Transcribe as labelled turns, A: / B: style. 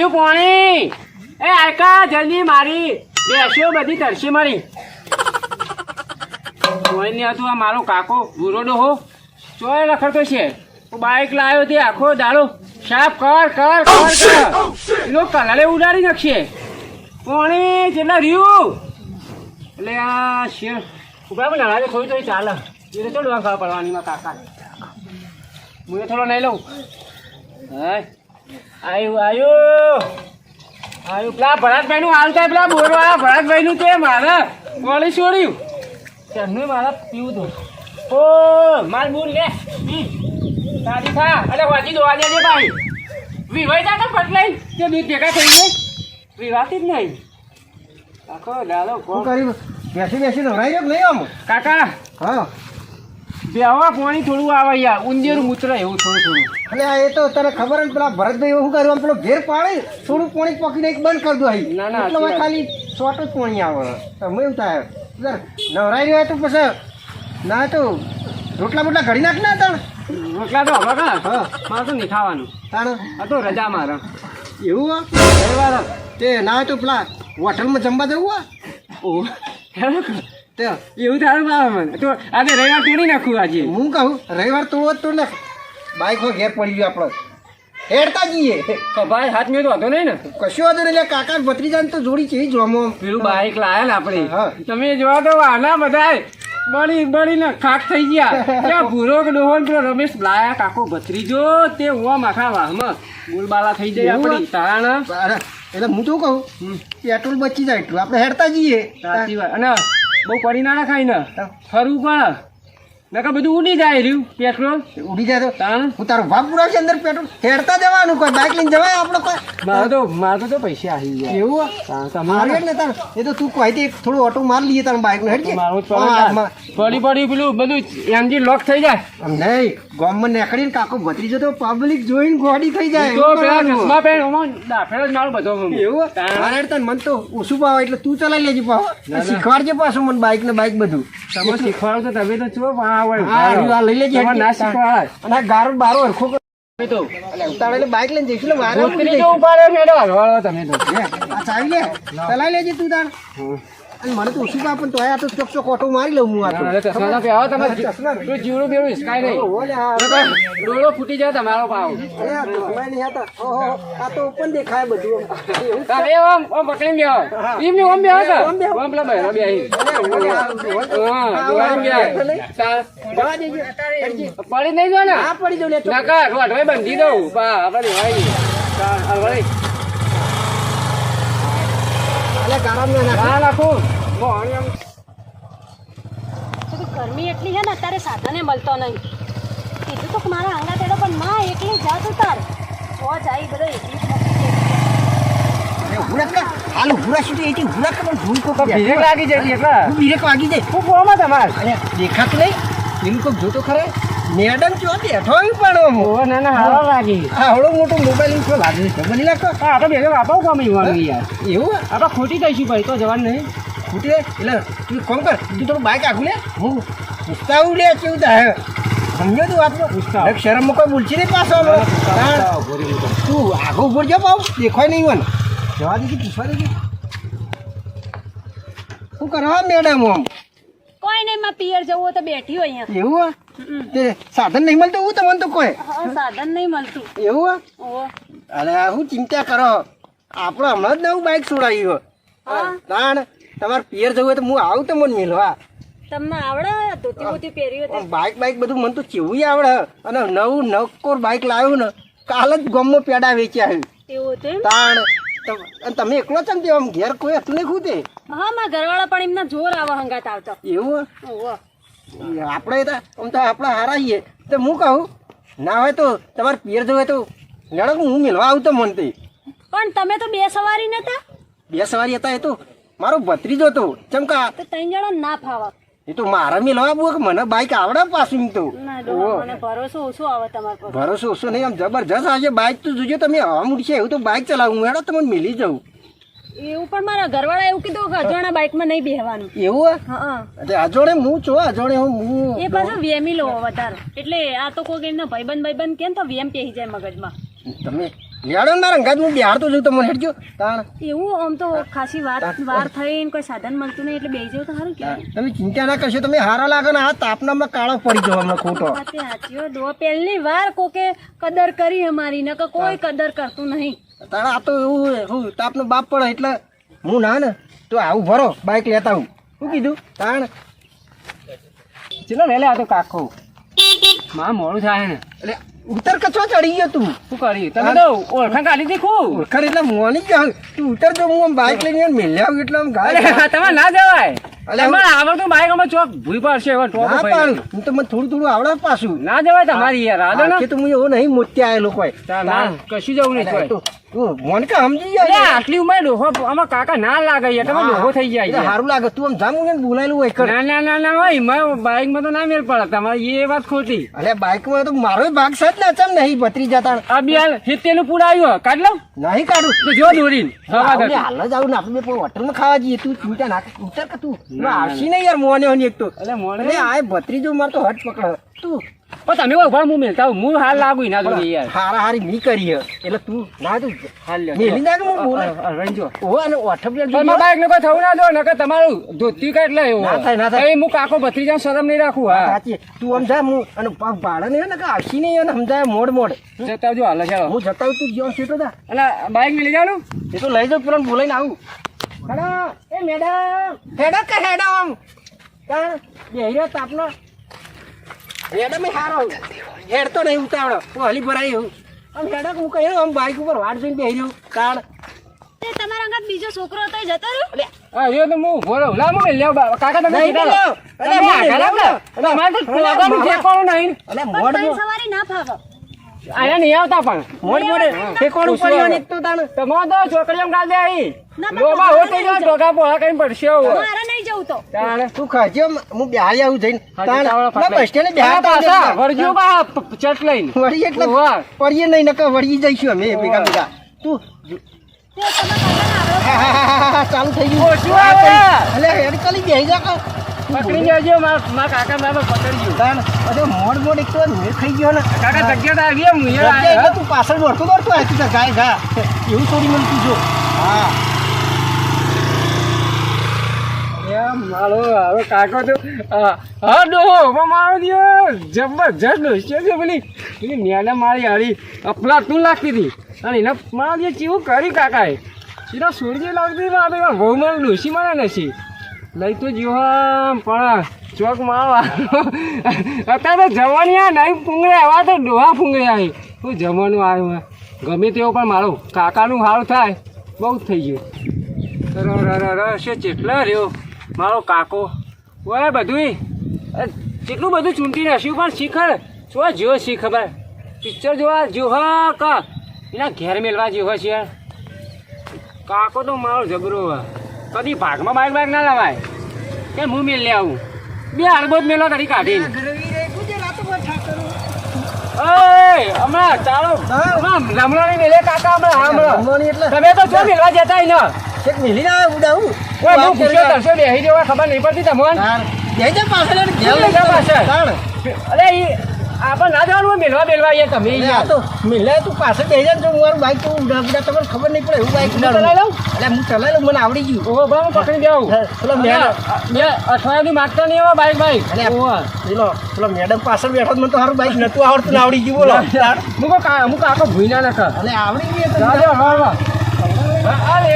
A: રહ્યું પાણી? એ આયકા જલ્દી મારી. બેસ્યો બધી તરસી મળી. કોઈ નહીં હતું આ મારો કાકો ભૂરો હો. ચોય લખડતો છે. હું બાઇક લાવ્યો તે આખો દાડો. સાફ કર કર કર કર. એનો કલરે ઉડાડી નાખશે. પાણી કેટલા રહ્યું. એટલે આ શેર ઊભા પણ નળાવે થોડી થોડી ચાલે. એને તો ડોવા ખાવા પડવાની માં કાકા હું થોડો નહીં લઉં. હા? આયુ આયુ. આયુ પેલા ભરતભાઈ નું હાલ થાય પેલા બોરવાળા ભરતભાઈ નું તે મારે કોળી છોડ્યું. ત્યારનું મારા પીવું તો. ઓ માર બોલ લે. તારી થા. અરે વાજી દોવા દેજે ભાઈ. વિવાહ જા ને પટલાઈ. તે દૂધ ભેગા થઈ ગઈ વિવાહથી જ નહીં.
B: કાકો
A: કોણ?
B: કરી બેસી બેસી નવરાઈ ગયો નહીં આમ?
A: કાકા.
B: હા.
A: બેહવા પાણી થોડું આવે યાર. ઉંદેરું મૂત્ર એવું થોડું થોડું.
B: એટલે આ એ તો તને ખબર ને પેલા ભરતભાઈ એવું કર્યું આમ પેલો ઘેર પાડે થોડું પાણી પકીને એક બંધ કરી દો અહીં.
A: ના, ના,
B: એટલે ખાલી શોર્ટ જ પાણી આવે. તમે એવું થાય નવરાઈ રહ્યો તો પછી ના તો રોટલા બોટલા ઘડી નાખ ના તણ.
A: રોટલા તો હવે કા મારે તો નહીં ખાવાનું.
B: તાણ.
A: આ તો રજા મારે.
B: એવું હો? તે ના તો પેલા હોટલમાં જમવા જવું આ
A: ઓહ. એવું તારું ભાવે મને. તો આજે રવિવાર તોડી નાખું આજે.
B: હું કહું રવિવાર તો હોત તો ને. બાઈક ઘેર પડી ગયો આપણે. હેડતા જઈએ.
A: તો ભાઈ હાથ મેં તો હતો નહીં ને.
B: કશું વાંધો એટલે કાકા ભત્રીજાને તો જોડી છે જોમો.
A: પેલું બાઈક લાયા ને આપણે. તમે જોવા તો આના બધાય. બળી બળીને ખાક થઈ ગયા. ત્યાં ભૂરો કે ડોહો પેલો રમેશ? લાયા કાકો ભત્રીજો તે ઉવા માખા વાહમાં. ગુલબાલા થઈ જાય આપણી
B: અરે, એટલે હું તો કહું પેટ્રોલ બચી જાય એટલું. આપણે હેડતા જઈએ.
A: સાચી વાત. અને બહુ પડી ના ખાઈ ને. ફરવું પણ નકર બધું ઉડી જાય રહ્યું પેટ્રોલ
B: ઉડી જાય તો. હું? તારો ભાગ પુરાવશે અંદર પેટ્રોલ હેડતા જવાનું કોઈ બાઇક લઈને જવાય આપણે કોઈ?
A: મારે તો મારે તો પૈસા આવી ગયા
B: એવું મારે
A: તમારે
B: ને. તાર એ તો તું કોઈ થોડું ઓટો માર લઈએ તારું બાઇકનું હેડજે. હા,
A: પડે પડી પેલું બધું એમજી લોક થઈ જાય.
B: નહીં ગોમમાં નીકળીને કાકો ભત્રીજો જતો પબ્લિક જોઈને ગોડી થઈ જાય.
A: તો પેલા ચશ્મા પહેર ઓમાં દાફેલો જ મારું બધો
B: એવું મારે તને મન તો ઓછું પાવ એટલે તું ચલાવી લેજે પાવ શીખવાડજે પાછું મને બાઇક ને બાઇક બધું.
A: તમે શીખવાડો તો તમે તો છો પણ હોય
B: હા, લઈ લેજે.
A: ના.
B: અને ગારો બારો હરખો બાઇક લઈને જઈશું
A: તમે તો.
B: લે ચલાવી લેજે તું તાર. અને મને તો ઉસી પણ તોય આ તો ચોક ચોક ઓટો મારી લઉં હું આ તો.
A: ચશ્મા પહેરો તમે. તો જીવડું બેવડું હિસકાય નહીં. ડોળો ફૂટી જાય તમારો પાવ.
B: આ તો. ઓહો, આ તો open દેખાય બધું
A: તમે ઓમ ઓમ પકડીને બેહો. એમ નહીં ઓમ બેહો તો. ઓમ પેલા બહેરો બેહી. હા
B: આ
A: બેહી. તાર
B: જવા દેજો.
A: પડી નહીં. જો ને
B: હા પડી જો ને.
A: નકર રોડવે બંધી દઉં. બા આપણે નહીં. તાર હલવાડી
B: અલે ગારામાં
C: તો એટલી છે ને અત્યારે સાધને મળતો નહીં. કીધું તો મારા આંગણા તેડો પણ માં એકલી જા તું તાર તો જાય બધો એકલી
B: રાખ હાલ ઉભું રાખશું તો એથી ઉભું રાખ કે મને ભૂલ કોક
A: બીજે લાગી જાય એટલે.
B: હું બીરેક જાય.
A: હું તમારે?
B: દેખાતું નહીં? પેલું કોક જોતો ખરે? મેડમ ચો બેઠો પણ.
A: ઓ ના ના હારો લાગી.
B: આ હવડો મોટો મોબાઈલ શું લાગે છે? બની લાગતો
A: આ તો બેગે આપાવ કામ ઈવાનું યાર
B: એવું?
A: આ તો ખોટી દઈશું ભાઈ તો જવાનું નહીં.
B: ખોટી એટલે તું કોમ કર? તું થોડું બાઈક આખું લે. હું ઉસ્તાવું લે કેવું થાય? સમજો તું વાત
A: ઉસ્તાવ.
B: એક શરમમાં કોઈ બોલશે નહીં પાછો. તું. આગળ ઉપર જો પાવ દેખાય નહીં મને. જવા દીધી પૂછવા દીધી. શું કરવા મેડમ આમ
C: કોઈ નહીં માં પિયર જવું તો બેઠી હોય અહીંયા.
B: એવું? તે સાધન નહીં મળતું હું તમને તો કોઈ?
C: સાધન નહીં મળતું.
B: એવું? અરે હું ચિંતા કરો? આપણો હમણાં જ નવું બાઈક છોડાવ્યું
C: હા?
B: તાણ તમારે પિયર જવું હોય તો હું આવું તો મને મેળવા
C: તમને આવડે? ધોતી બોતી પહેરી હોય
B: બાઇક બાઇક બધું મને તો કેવું આવડે. અને નવું નવકોર બાઈક લાવ્યું ને કાલ જ ગમમાં પેડા વેચ્યા
C: હતું એમ?
B: તાણ અને તમે એકલો ચમ આમ ઘેર કોઈ હતું નહીં ખૂતે?
C: હા માં ઘરવાળા પણ એમના જોર આવે હંગાત આવતો.
B: એવું આપણે તો આમ તો આપણે હારા છીએ. તો હું કહું ના હોય તો તમારે પિયર જોવે હોય તો લડક હું મેળવા આવતો તો.
C: પણ તમે તો બે સવારી નતા?
B: બે સવારી હતા એ તો. મારો ભત્રીજો હતો. ચમકા
C: તો ત્રણ જણા ના ફાવા.
B: એ તો મારા મેળવા આવું કે મને બાઈક આવડે પાછું તો.
C: મને ભરોસો ઓછો આવે તમારો
B: ભરોસો ઓછો નહીં આમ જબરજસ્ત આજે બાઇક તો જોજો તમે હવા મૂકશે એવું તો બાઈક ચલાવું હેડો તમને મિલી જાઉં.
C: એવું પણ મારા ઘરવાળા એવું કીધું કે અજાણા બાઇકમાં નહીં બેહવાનું.
B: એવું હા? એટલે અજોડે હું છો અજોડે હું
C: એ પાછો વેમી લો વધારે એટલે આ તો કોઈ ભાઈબંધ ભાઈબંધ કેમ તો વેમ પેહી જાય મગજમાં?
B: તમે ને મારા અંગાત હું બિહારતો જોઉં તમને હેડજો તાણ.
C: એવું આમ તો ખાસી વાર વાર થઈને કોઈ સાધન મળતું નહીં એટલે બેસી જાવ તો સારું કહેવાય.
B: તમે ચિંતા ના કરશો તમે હારા લાગે ને આ તાપનામાં કાળો પડી જવો હમણાં ખોટો.
C: વાતે દો પહેલી વાર કોકે કદર કરી અમારી નકર કોઈ કદર કરતું નહીં.
B: તારા આ તો એવું હું તાપનો બાપ પડે એટલે હું ના ને તો આવું ભરો બાઇક લેતા આવું. શું કીધું? તાણ.
A: ચલો લે લે આ તો કાકો. માં મોડું થાય ને.
B: એટલે ઉતર કચો ચડી ગયો તું.
A: શું કરી? તમે તો ઓળખાણ કાઢી દીખું
B: ઓળખાણ એટલે મોની જ તું ઉતર જો હું બાઇક લઈને મેલ્યા આવું એટલે આમ ગાય
A: તમારે ના જવાય. તમારે આવડતું બાઇક અમે ચોક ભૂઈ પાડશે એવા ટોપ
B: ના
A: ઉપર.
B: હું તો મને થોડું થોડું આવડે પાછું.
A: ના જવાય તમારી યાર આદો ને.
B: કે તો હું એવો નહીં મોત્યા આવેલો કોઈ
A: ના, કશું જવું નહીં
B: મોન કે સમજી જાય
A: આટલી ઉંમરે ડોહો આમાં કાકા ના લાગે યાર તમે ડોહો થઈ જાય યાર.
B: સારું લાગે તું આમ જામ બોલાયેલું હોય
A: ના ના ના ના હોય મારે બાઈકમાં તો ના મેળ પડે તમારે એ વાત ખોટી.
B: અલે બાઇકમાં તો મારો ભાગ જ ના ચમ નહીં ભત્રી જતા?
A: આ બી હાલ પૂરા પુરાયું કાઢ લઉં?
B: નહીં કાઢું.
A: તો જો દોરીને.
B: હાલ જ આવું ને આપણે ખાવા જઈએ. તું ચૂંટા ના ઉતર કે તું? આવશી નહીં યાર મોને એક તો.
A: અલે મોને
B: અરે આ ભત્રીજો માર તો હટ પકડ. તું.
A: પણ તમે ઊભા હું મેલતા. હું હાલ લાગુ ના જોડે યાર
B: હારા હારી મી કરી. એટલે તું ના તું
A: હાલ લે
B: મેલી ના હું બોલે
A: રંજો.
B: ઓ અને ઓઠપ લે
A: પણ બાઈક ને કોઈ થવું ના દો નકર તમારું ધોતી કાટ લે એવું
B: ના થાય, ના થાય.
A: હું કાકો ભત્રીજા શરમ નહીં રાખું હા
B: સાચી તું આમ જા હું અને ભાડે ને કે આવશી નહીં અને સમજાય મોડ મોડ
A: જતા જો હાલ ચાલો
B: હું જતા તું જ્યાં સીટો દા
A: અને બાઈક મેં લઈ જાવ
B: એ તો લઈ જાઉં પેલા બોલાઈને આવું હેડો એ મેડમ હેડો કે હેડો આમ બેહી રહ્યો તાપનો હારો હેડતો નહીં ઉતાવળો. હું હલી ભરાઈ હું આમ હેડો હું કહ્યું આમ બાઇક ઉપર વાટ જોઈને બેહર્યો કાળ
C: તે તમારા અંગત બીજો છોકરો હતો જતો રહ્યો?
A: હા એ તો હું ઊભો લા હું મેં કાકા તમે
B: નહીં
A: સીધા
B: અરે,
A: આગળ
B: લેવ,
A: આવો. તો
B: અરે,
A: પગારનું
B: માર-
A: નહીં.
B: અલે મોડ
C: સવારી ના ફાવે.
A: આયા નહીં આવતા પણ.
B: મોડ મોડે ઠેકોણું
A: પૂછવા
B: પડ્યું
A: આવે.
B: તો તાણ.
A: તમારે તો છોકરીઓ ગાલ દે
C: પણ
A: લોબા હોતે જો પોળા પડશે.
C: મારે જવું તો.
A: તાણે.
B: તું ખાજો હું બેહારી આવું જઈને. તાણે. બસ સ્ટેન્ડ
A: અને
B: બેહારતા
A: પાછા વળજો બા ચટ લઈને.
B: વળી એટલે પડીએ નહીં નકર વળી જઈશું અમે ભેગા ભેગા. તું
C: તે તમારા કાકાને આવડો
B: હા, હા, હા, હા, હા, ચાલુ થઈ ગયું.
A: ઓછું આવે.
B: એટલે હેડ ચાલી બેહી જા કા.
A: પકડી જજો મારા મારા કાકા મારા પકડી ગયો
B: તાણ અરે મોડ મોડ એક તો મેળ ખાઈ ગયો ને.
A: કાકા જગ્યા આવી હું
B: તું પાછળ દોડતો દોડતો આવ્યો તું ગાય ગા એવું થોડી મને તું જો. હા
A: એમ મારો હવે કાકો તો હા ડોહો મારો દિયો. જબરજસ્ત ડોસ્યો છે પેલી. પેલી ન્યાને મારી હારી અફલાતું લાગતી હતી. અને એને મારા જે ચેવું કરી કાકાએ. સીધા સૂર્ય લાગતી વાત એમાં બહુ મને ડોસી મને નથી લઈ તો જીવો પણ ચોક મારો અત્યારે તો જવાની આ નહીં પૂંગળ્યા આવા તો ડોહા પૂંગળ્યા હું જમવાનું આવ્યું. ગમે તેવો પણ મારો કાકાનું હારું થાય. બહુ થઈ ગયું. ર ર ર ચેટલા રહ્યો? મારો કાકો. ઓય બધું કેટલું બધું ચૂંટી નાખ્યું પણ શીખર? શું જો શી ખબર પિક્ચર જોવા જોહા કા? એના ઘેર મેલવા જેવો છે. કાકો તો મારો જબરો. કદી ભાગમાં બાઇક બાઇક ના લવાય. કે હું મેલ લે આવું? બે અડબો જ મેલો કરી કાઢીને. હમણાં ચાલો.
B: હા.
A: રમણા ની મેલે કાકા હમણાં હમણાં. તમે તો જો મેળવા જતા ને?
B: મિલી ના
A: હું બેહી જવા ખબર નહીં પડતી તમને?
B: બેહી જા પાછળ અને ઘેર લઈ જા
A: પાછળ? અરે ઈ આપણે ના જવાનું મેલવા બેલવા યાર તમે યાર
B: તો મિલે તું પાછળ બેહી જા ને મારું બાઈક તો ઉડા ઉડા તમને ખબર નહીં પડે એવું બાઈક
A: હું ચલાવી લઉં?
B: એટલે હું ચલાવી લઉં મને આવડી ગયું.
A: ઓહો બરાબર પકડી જાઉં
B: હા, પેલો મેડમ.
A: અઠવાડિયાથી માગતા નહીં એવા બાઈક બાઈક ઓહો.
B: પેલો પેલો મેડમ પાછળ બેઠો તો મને તો સારું બાઈક નતું આવડતું આવડી ગયું બોલો.
A: મુકો કા મુકો આખો ભૂઈ ના નખ.
B: અને આવડી ગયું તો
A: જાજો હા હા. હા લે